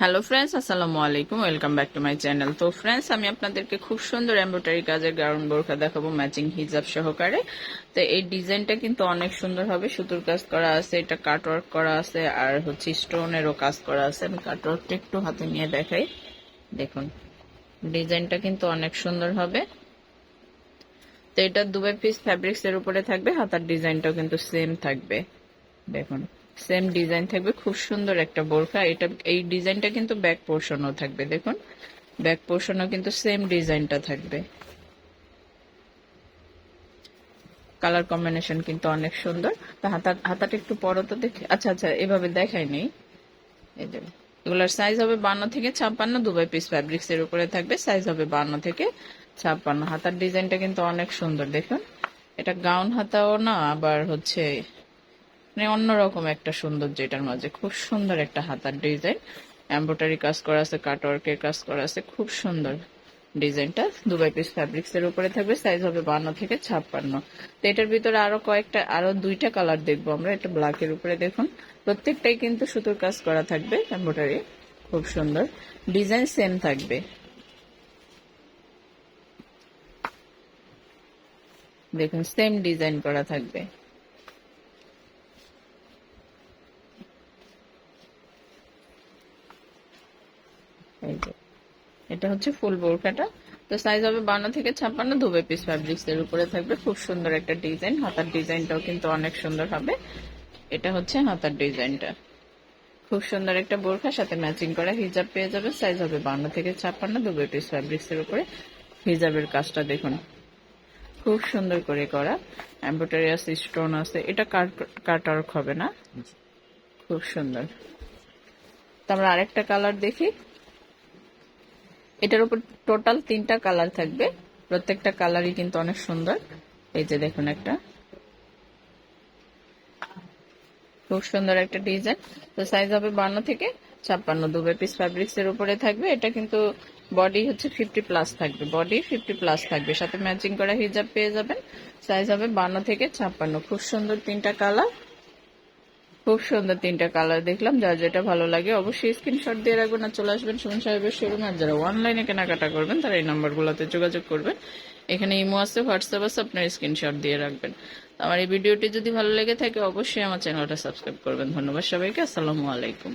Hello friends আসসালামু আলাইকুম welcome back to my channel তো ফ্রেন্ডস আমি আপনাদেরকে খুব সুন্দর এমব্রয়ডারি কাজের গাউন বোরখা দেখাবো ম্যাচিং হিজাব সহকারে। তো, এই ডিজাইনটা কিন্তু অনেক সুন্দর হবে। সুতোর কাজ করা আছে, এটা কাটওয়ার্ক করা আছে, আর হচ্ছে স্টোনেরও কাজ করা আছে। আমি কাটওয়ার্কটা একটু হাতে নিয়ে দেখাই। দেখুন, ডিজাইনটা কিন্তু অনেক সুন্দর হবে। তো, এটা দুবাই পিস ফ্যাব্রিক্স এর উপরে থাকবে, হাতার ডিজাইনটাও কিন্তু সেম থাকবে। দেখুন। সেম ডিজাইন থাকবে, খুব সুন্দর একটা বোরখা। এটা, এই ডিজাইনটা কিন্তু ব্যাক পোর্শনও থাকবে, দেখুন। ব্যাক পোর্শনও কিন্তু সেম ডিজাইনটা থাকবে। কালার কম্বিনেশন কিন্তু অনেক সুন্দর। হাতা, হাতাটা একটু বড় তো দেখে। আচ্ছা আচ্ছা এভাবে দেখাই নেই। এই যে, এগুলোর সাইজ হবে বান্ন থেকে ছাপ্পান্ন, দুবাই পিস ফ্যাব্রিক্স এর উপরে থাকবে সাইজ হবে বান্ন থেকে ছাপ্পান্ন। হাতার ডিজাইনটা কিন্তু অনেক সুন্দর, দেখুন। এটা গাউন হাতাও না, আবার হচ্ছে মানে অন্যরকম একটা সৌন্দর্য এটার মাঝে। খুব সুন্দর একটা হাতার ডিজাইন। এম্ব্রয়ডারি কাজ করা আছে, কাটওয়ার্কের কাজ করা আছে। খুব সুন্দর ডিজাইনটা। দুবাই পিস ফ্যাব্রিক্স এর উপরে থাকবে সাইজ হবে বান্ন থেকে ছাপ্পান্ন। তো এটার ভিতরে আরও কয়েকটা, আরও দুইটা কালার দেখব আমরা। এটা ব্ল্যাকের উপরে দেখুন। প্রত্যেকটাই কিন্তু সুতোর কাজ করা থাকবে এম্ব্রয়ডারি। খুব সুন্দর। ডিজাইন সেম থাকবে। দেখুন সেম ডিজাইন করা থাকবে। এই যে। এটা হচ্ছে ফুল বোরখাটা। তো সাইজ হবে বান্ন থেকে ছাপ্পান্ন দুবে পিস ফ্যাব্রিক্স এর উপরে থাকবে। খুব সুন্দর একটা ডিজাইন হাতার ডিজাইনটাও কিন্তু অনেক সুন্দর হবে। এটা হচ্ছে হাতার ডিজাইনটা খুব সুন্দর একটা বোরখার সাথে ম্যাচিং করা হিজাব পেয়ে যাবে। সাইজ হবে বান্ন থেকে ছাপ্পান্ন দুবে পিস ফ্যাব্রিক্স এর উপরে। হিজাবের কাজটা দেখুন। খুব সুন্দর করে করা। এম্ব্রয়ডারি আছে স্টোন আছে। এটা কাট আর্ক হবে না। খুব সুন্দর। তো আমরা আরেকটা কালার দেখি। এটার উপর টোটাল তিনটা কালার থাকবে। প্রত্যেকটা কালারই কিন্তু অনেক সুন্দর। এই যে দেখুন একটা। খুব সুন্দর একটা ডিজাইন তো সাইজ হবে বান্ন থেকে ছাপ্পান্ন। দুবে পিস ফ্যাব্রিক্স এর উপরে থাকবে। এটা কিন্তু বডি হচ্ছে ফিফটি প্লাস থাকবে। বডি ফিফটি প্লাস থাকবে। সাথে ম্যাচিং করা হিজাব পেয়ে যাবেন। সাইজ হবে বান্ন থেকে ছাপ্পান্ন। খুব সুন্দর তিনটা কালার খুব সুন্দর তিনটা কালার দেখলাম, যার যেটা ভালো লাগে অবশ্যই স্ক্রিনশট দিয়ে রাখবেন আর চলে আসবেন সুমন সাহেবের শোরুম আর যারা অনলাইনে কেনাকাটা করবেন, তারা এই নাম্বারগুলোতে যোগাযোগ করবেন। এখানে ইমো আছে হোয়াটসঅ্যাপ আছে, আপনার স্ক্রিনশট দিয়ে রাখবেন। আমার এই ভিডিওটি যদি ভালো লেগে থাকে, অবশ্যই আমার চ্যানেলটা সাবস্ক্রাইব করবেন। ধন্যবাদ সবাইকে, আসসালামু আলাইকুম।